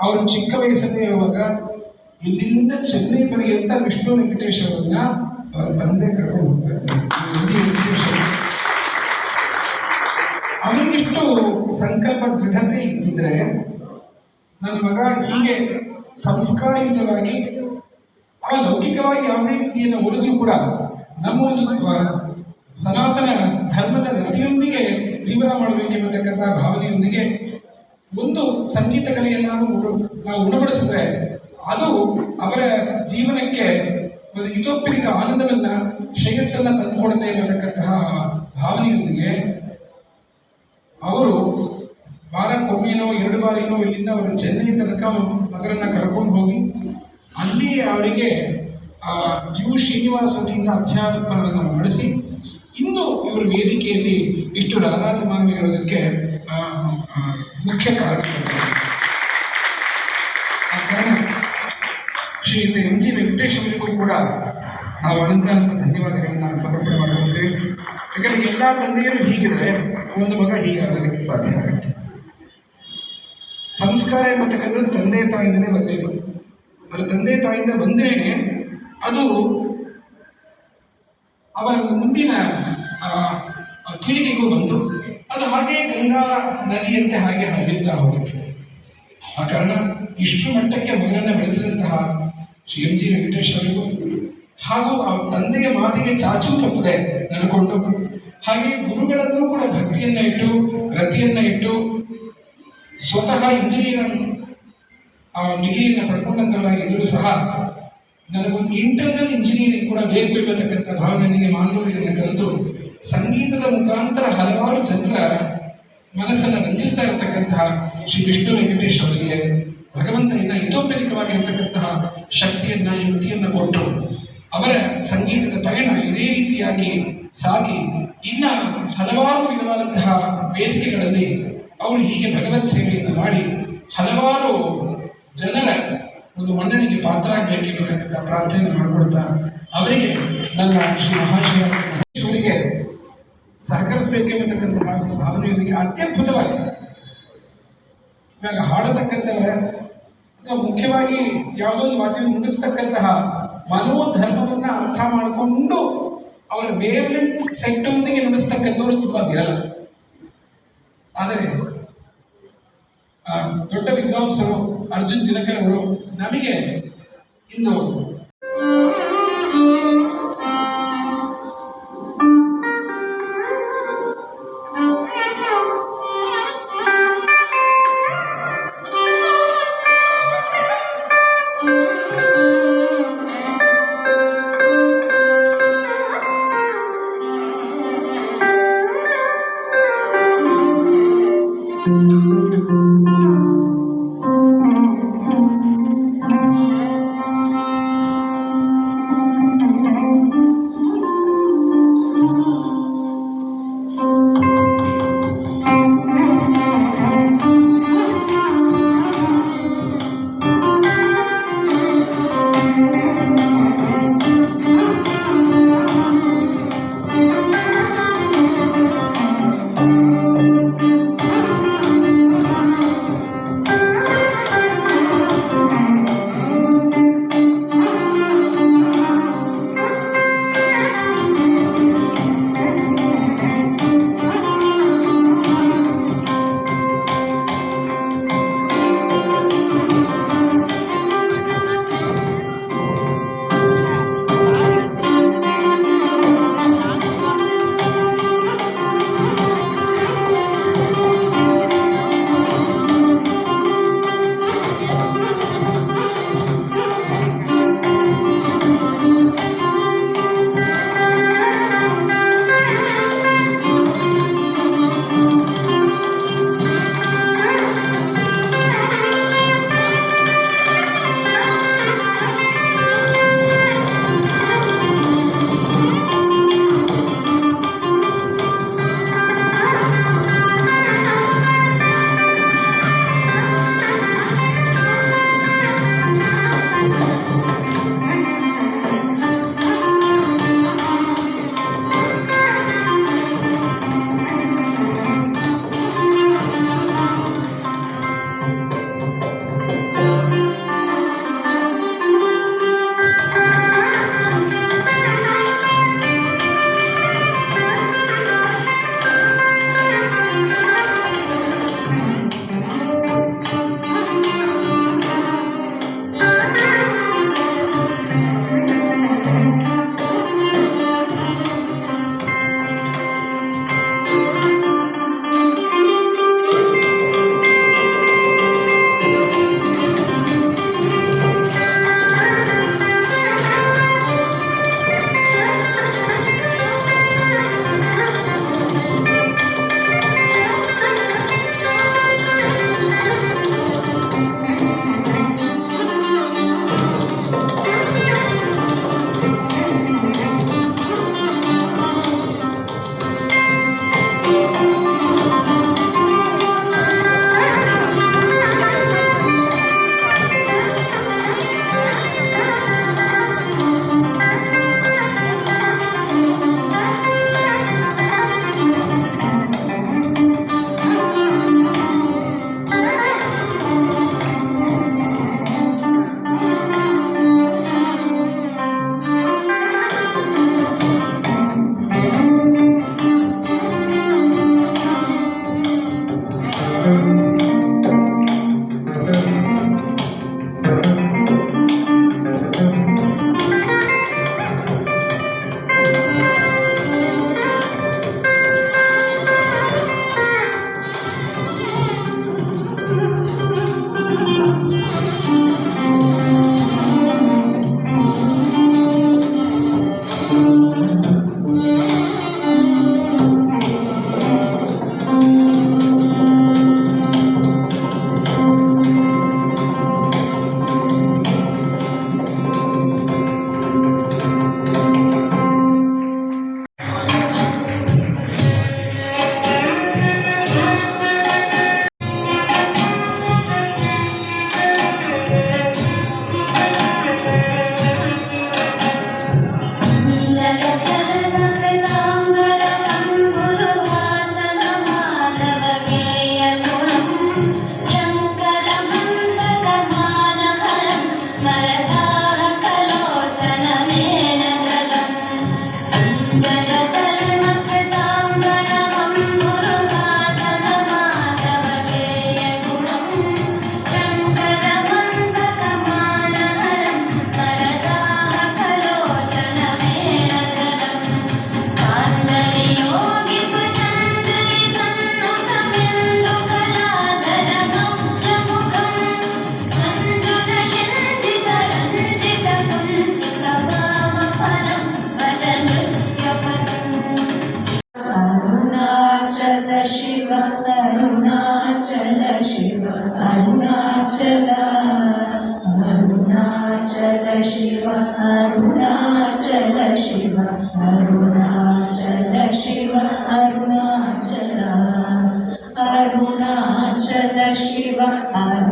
ಅವರು ಚಿಕ್ಕ ವಯಸ್ಸಲ್ಲೇ ಇರುವಾಗ ಇಲ್ಲಿಂದ ಚೆನ್ನೈ ಪರ್ಯಂತ ವಿಷ್ಣು ವೆಂಕಟೇಶ್ ಅವರನ್ನ ಅವರ ತಂದೆ ಕರ್ಕೊಂಡು ಹೋಗ್ತಾ ಇದ್ದಾರೆ. ಅವರಿಗಿಷ್ಟು ಸಂಕಲ್ಪ ದೃಢತೆ ಇದ್ದಿದ್ರೆ ನನ್ನ ಮಗ ಹೀಗೆ ಸಂಸ್ಕಾರಯುತವಾಗಿ ಅವ ಲೌಕಿಕವಾಗಿ ಯಾವುದೇ ವ್ಯಕ್ತಿಯನ್ನು ಒಲಿದ್ರೂ ಕೂಡ ನಮ್ಮ ಒಂದು ಆ, ಸನಾತನ ಧರ್ಮದ ರತಿಯೊಂದಿಗೆ ಜೀವನ ಮಾಡಬೇಕೆಂಬತಕ್ಕಂಥ ಭಾವನೆಯೊಂದಿಗೆ ಒಂದು ಸಂಗೀತ ಕಲೆಯನ್ನು ನಾವು ಉಣ- ನಾವು ಉಣಬಡಿಸಿದ್ರೆ ಅದು ಅವರ ಜೀವನಕ್ಕೆ ಒಂದು ಇತೋಪ್ಯರಿಕ ಆನಂದವನ್ನ, ಶ್ರೇಯಸ್ಸನ್ನ ತಂದುಕೊಡುತ್ತೆ ಎಂಬತಕ್ಕಂತಹ ಭಾವನೆಯೊಂದಿಗೆ ಅವರು ವಾರಕ್ಕೊಮ್ಮೆನೋ ಎರಡು ಬಾರಿನೋ ಇಲ್ಲಿಂದ ಅವರು ಚೆನ್ನೈ ತನಕ ಮಗರನ್ನ ಕರ್ಕೊಂಡು ಹೋಗಿ ಅಲ್ಲಿ ಅವರಿಗೆ ಯು ಶ್ರೀನಿವಾಸ ವತಿಯಿಂದ ಅಧ್ಯಾಪನವನ್ನು ಮಾಡಿಸಿ ಇಂದು ಇವರು ವೇದಿಕೆಯಲ್ಲಿ ಇಷ್ಟು ರಾಜಮಾನ್ಯ ಇರೋದಕ್ಕೆ ಮುಖ್ಯ ಕಾರಣ ಆ ಕಾರಣ ಶ್ರೀಯುತ ಎಂ ಜಿ ವೆಂಕಟೇಶ್ ಅವರಿಗೂ ಕೂಡ ನಾವು ಅನಂತ ಧನ್ಯವಾದಗಳನ್ನು ಸಮರ್ಪಣೆ ಮಾಡ್ಕೊಳ್ತೀವಿ. ಯಾಕಂದ್ರೆ ಎಲ್ಲ ತಂದೆಯರು ಹೀಗಿದ್ರೆ ಒಂದು ಮಗ ಹೀಗಾಗೋದಕ್ಕೆ ಸಾಧ್ಯ ಆಗುತ್ತೆ. ಸಂಸ್ಕಾರ ಎಂಬತಕ್ಕಂಥದ್ದು ತಂದೆ ತಾಯಿಂದಲೇ ಬರಬೇಕು ಅದು ತಂದೆ ತಾಯಿಂದ ಬಂದ್ರೇನೆ ಅದು ಅವರ ಮುಂದಿನ ಪೀಳಿಗೆಗೂ ಬಂತು ಅದು ಹಾಗೆ ಗಂಗಾ ನದಿಯಂತೆ ಹಾಗೆ ಹರಿಯುತ್ತಾ ಹೋಗುತ್ತೆ. ಆ ಕಾರಣ ಇಷ್ಟು ಮಟ್ಟಕ್ಕೆ ಮಗನನ್ನ ಬೆಳೆಸಿದಂತಹ ಶ್ರೀ ಎಂ ಜಿ ವೆಂಕಟೇಶ್ವರಿಗೂ ಹಾಗೂ ಆ ತಂದೆಯ ಮಾತಿಗೆ ಚಾಚು ತಪ್ಪದೆ ನಡ್ಕೊಂಡು ಹಾಗೆ ಗುರುಗಳಲ್ಲೂ ಕೂಡ ಭಕ್ತಿಯನ್ನ ಇಟ್ಟು, ರತಿಯನ್ನ ಇಟ್ಟು ಸ್ವತಃ ಇಂಜಿನಿಯರ್ ಆ ಡಿಗ್ರಿಯನ್ನು ಪಡ್ಕೊಂಡಂತವರಾಗಿದ್ದರೂ ಸಹ ನನಗೊಂದು ಇಂಟರ್ನಲ್ ಇಂಜಿನಿಯರಿಂಗ್ ಕೂಡ ಬೇಕು ಎಂಬತಕ್ಕಂಥ ಭಾವನೆ ನನಗೆ ಮಾನವರಿಗೆ ಕಲಿತು ಸಂಗೀತದ ಮುಖಾಂತರ ಹಲವಾರು ಜನರ ಮನಸ್ಸನ್ನು ರಂಜಿಸ್ತಾ ಇರತಕ್ಕಂತಹ ಶ್ರೀ ವಿಷ್ಣು ವೆಂಕಟೇಶ್ ಅವರಿಗೆ, ಭಗವಂತನಿಂದ ಇತೋಪರಿಕವಾಗಿರತಕ್ಕಂತಹ ಶಕ್ತಿಯನ್ನ, ಯುಕ್ತಿಯನ್ನ ಕೊಟ್ಟು ಅವರ ಸಂಗೀತದ ಪಯಣ ಇದೇ ರೀತಿಯಾಗಿ ಸಾಗಿ, ಇನ್ನ ಹಲವಾರು ವಿಧವಾದಂತಹ ವೇದಿಕೆಗಳಲ್ಲಿ ಅವರು ಹೀಗೆ ಭಗವತ್ ಸೇವೆಯನ್ನು ಮಾಡಿ ಹಲವಾರು ಜನರ ಒಂದು ಮನ್ನಣೆಗೆ ಪಾತ್ರ ಆಗಬೇಕಿರತಕ್ಕಂಥ ಪ್ರಾರ್ಥನೆ ಮಾಡಿಕೊಡ್ತಾ ಅವರಿಗೆ ನನ್ನ ಶ್ರೀ ಮಹಾಶಿವ ಮಹೇಶ್ವರಿಗೆ ಸಹಕರಿಸಬೇಕೆಂಬತಕ್ಕಂತಹ ಒಂದು ಭಾವನೆಯೊಂದಿಗೆ ಅತ್ಯದ್ಭುತವಾಗಿ ಇವಾಗ ಹಾಡತಕ್ಕಂಥವರ ಅಥವಾ ಮುಖ್ಯವಾಗಿ ಯಾವುದೋ ಒಂದು ವಾದ್ಯ ನುಡಿಸ್ತಕ್ಕಂತಹ ಮನೋಧರ್ಮವನ್ನ ಅರ್ಥ ಮಾಡಿಕೊಂಡು ಅವರ ಬೇರೆ ಸೆಟ್ಟೊಂದಿಗೆ ನುಡಿಸ್ತಕ್ಕಂಥವ್ರು ತುಂಬ ಇರಲ್ಲ ಆದರೆ ದೊಡ್ಡ ವಿದ್ವಾಂಸರು ಅರ್ಜುನ್ ದಿನಕರ್ ಅವರು ನಮಗೆ ಇನ್ನು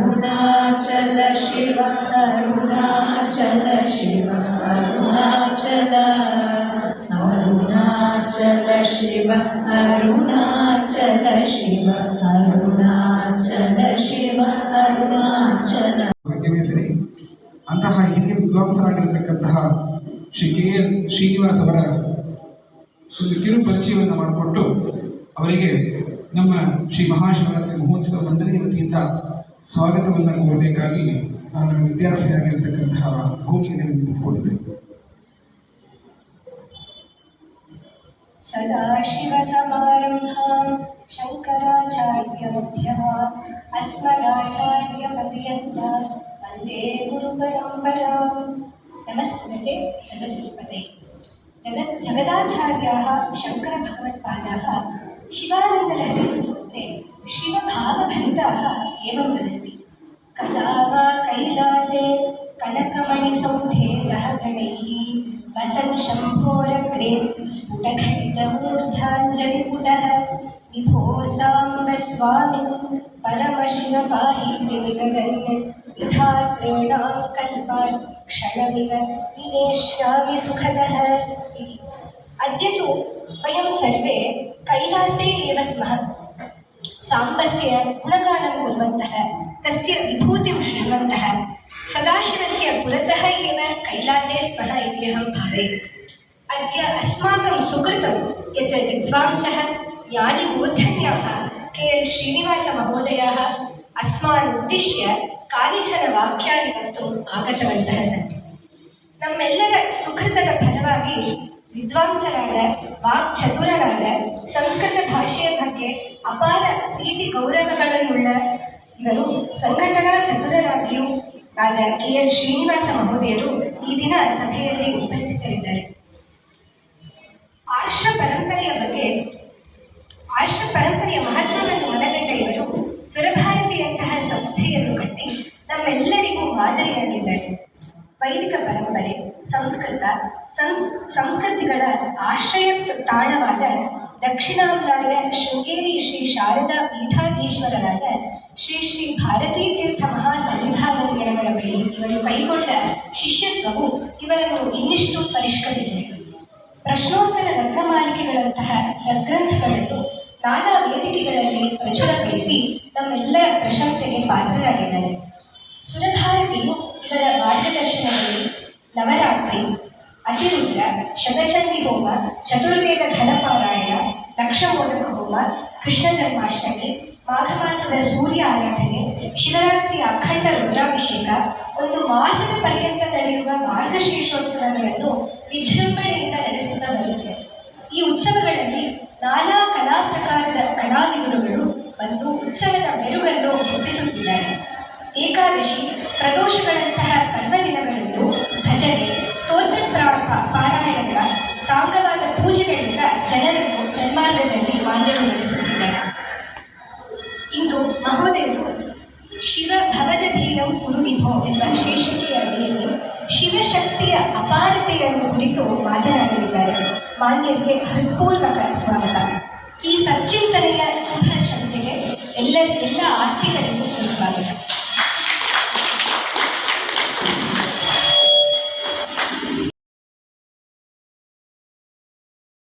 ಅರುಣಾಚಲ ಶಿವ ಅರುಣಾಚಲ ಶಿವ, ಅರುಣಾಚಲ. ಅರುಣಾಚಲ ಶಿವ ಅರುಣಾಚಲ ಶಿವ ಅರುಣಾಚಲ ಶಿವ, ಅರುಣಾಚಲ. ಅಂತಹ ಹಿರಿಯ ವಿದ್ವಾಂಸರಾಗಿರತಕ್ಕಂತಹ ಶ್ರೀ ಕೆ ಎಲ್ ಶ್ರೀನಿವಾಸ್ ಅವರ ಒಂದು ಕಿರು ಪರಿಚಯವನ್ನು ಮಾಡಿಕೊಟ್ಟು ಅವರಿಗೆ ನಮ್ಮ ಶ್ರೀ ಮಹಾಶಿವರಾತ್ರಿ ಮಹೋತ್ಸವ ಮಂಡಳಿಯ ವತಿಯಿಂದ ಸ್ವಾಗತವನ್ನು ಕೋರಬೇಕಾಗಿ ನಾನು ವಿದ್ಯಾರ್ಥಿಯಾಗಿರತಕ್ಕಂತಹ ಭೂಮಿಯನ್ನು ವಿನಂತಿಸಿಕೊಂಡಿದ್ದೆ सदाशिवसमारम्भां शङ्कराचार्यमध्यमाम् अस्मदाचार्यपर्यन्तां वन्दे गुरुपरम्परां नमस्ते सरस्वते जगत् जगदाचार्याः शङ्करभगवत्पादाः शिवानन्दलहरीस्तोत्रे शिवभावभरिताः एवं वदन्ति। कदा वा कैलासे कनकमणिसौधे सह गणैः वसन् शम्भोरग्रे स्फुटघटितमूर्धाञ्जलिपुटः विभो साम्ब स्वामिन् परमशिव पाहीति निगदन् विधातॄणां कल्पान् क्षणमिव विनेष्यामि सुखदः इति। अद्य तु वयं सर्वे कैलासे एव स्मः। ಸಾಂಬಸ್ಯ ಗುಣಗಾನಂ ಕುರ್ವಂತಃ ತಸ್ಯ ವಿಭೂತಿಂ ಶೃಣ್ವಂತಃ ಸದಾಶಿವಸ್ಯ ಪುರತಃ ಏವ ಕೈಲಾಸೇ ಸ್ಮಃ ಇತ್ಯಹಂ ಭಾವೆ. ಅದ್ಯ ಅಸ್ಮಾಕಂ ಸುಕೃತಂ ಯತ್ ವಿದ್ವಾಂಸಃ, ಯಾನಿ ಮೂರ್ಧನ್ಯಾಃ ಕೆ ಎಲ್ ಶ್ರೀನಿವಾಸ ಮಹೋದಯಾಃ ಅಸ್ಮಾನ್ ಉದ್ದಿಶ್ಯ ಕಾನಿಚನ ವಾಕ್ಯಾನಿ ವಕ್ತುಂ ಆಗತವಂತಹ ಸಂತಿ. ನಮ್ಮೆಲ್ಲರ ಸುಕೃತದ ಫಲವಾಗಿ ವಿದ್ವಾಂಸರಾದ ವಾಕ್ ಚತುರರಾದ ಸಂಸ್ಕೃತ ಭಾಷೆಯ ಬಗ್ಗೆ ಅಪಾರ ಪ್ರೀತಿ ಗೌರವಗಳನ್ನುಳ್ಳ ಇವರು ಸಂಘಟನಾ ಚತುರರಾಗಿಯೂ ಆದ ಕೆ ಎಲ್ ಶ್ರೀನಿವಾಸ ಮಹೋದಯರು ಈ ದಿನ ಸಭೆಯಲ್ಲಿ ಉಪಸ್ಥಿತರಿದ್ದಾರೆ. ಆರ್ಷ ಪರಂಪರೆಯ ಬಗ್ಗೆ, ಆರ್ಷ ಪರಂಪರೆಯ ಮಹತ್ವವನ್ನು ಮನಗಂಡ ಇವರು ಸ್ವರಭಾರತಿಯಂತಹ ಸಂಸ್ಥೆಯನ್ನು ಕಟ್ಟಿ ನಮ್ಮೆಲ್ಲರಿಗೂ ಮಾದರಿಯಾಗಿದ್ದಾರೆ. ವೈದಿಕ ಪರಂಪರೆ, ಸಂಸ್ಕೃತ, ಸಂಸ್, ಸಂಸ್ಕೃತಿಗಳ ಆಶ್ರಯ ತಾಣವಾದ ದಕ್ಷಿಣಾಂಗಾಯ ಶೃಂಗೇರಿ ಶ್ರೀ ಶಾರದಾ ಪೀಠಾಧೀಶ್ವರರಾದ ಶ್ರೀ ಶ್ರೀ ಭಾರತೀ ತೀರ್ಥ ಮಹಾ ಸಂವಿಧಾನಗಳವರ ಬಳಿ ಇವರು ಕೈಗೊಂಡ ಶಿಷ್ಯತ್ವವು ಇವರನ್ನು ಇನ್ನಿಷ್ಟು ಪರಿಷ್ಕರಿಸಿದೆ. ಪ್ರಶ್ನೋತ್ತರ ರತ್ನಮಾಲಿಕೆಗಳಂತಹ ಸದ್ಗ್ರಂಥಗಳನ್ನು ನಾನಾ ವೇದಿಕೆಗಳಲ್ಲಿ ಪ್ರಚುರಪಡಿಸಿ ನಮ್ಮೆಲ್ಲರ ಪ್ರಶಂಸೆಗೆ ಪಾತ್ರರಾಗಿದ್ದಾರೆ. ಸುರಭಾರತಿಯು ಇವರ ಮಾರ್ಗದರ್ಶನದಲ್ಲಿ ನವರಾತ್ರಿ, ಅತಿರುದ್ರ, ಶತಚಂಡಿ ಹೋಮ, ಚತುರ್ವೇದ ಘನಪಾರಾಯಣ, ಲಕ್ಷಮೋದಕ ಹೋಮ, ಕೃಷ್ಣ ಜನ್ಮಾಷ್ಟಮಿ, ಮಾಘಮಾಸದ ಸೂರ್ಯ ಆರಾಧನೆ, ಶಿವರಾತ್ರಿ ಅಖಂಡ ರುದ್ರಾಭಿಷೇಕ, ಒಂದು ಮಾಸದ ಪರ್ಯಂತ ನಡೆಯುವ ಮಾರ್ಗಶೀರ್ಷೋತ್ಸವಗಳನ್ನು ವಿಜೃಂಭಣೆಯಿಂದ ನಡೆಸುತ್ತಾ ಭವದ ಧೀರಂ ಕುರು ವಿಭೋ ಎಂಬ ಶೀರ್ಷಿಕೆಯ ಅಡಿಯಲ್ಲಿ ಶಿವಶಕ್ತಿಯ ಅಪಾರತೆಯನ್ನು ಕುರಿತು ಮಾತನಾಡಲಿದ್ದಾರೆ. ಮಾನ್ಯರಿಗೆ ಹೃತ್ಪೂರ್ವಕ ಸ್ವಾಗತ. ಈ ಸಚ್ಚಿಂತನೆಯ ಶುಭ ಸಂಜೆಗೆ ಎಲ್ಲ ಎಲ್ಲ ಆಸ್ತಿಗಳಿಗೂ ಸುಸ್ವಾಗತ.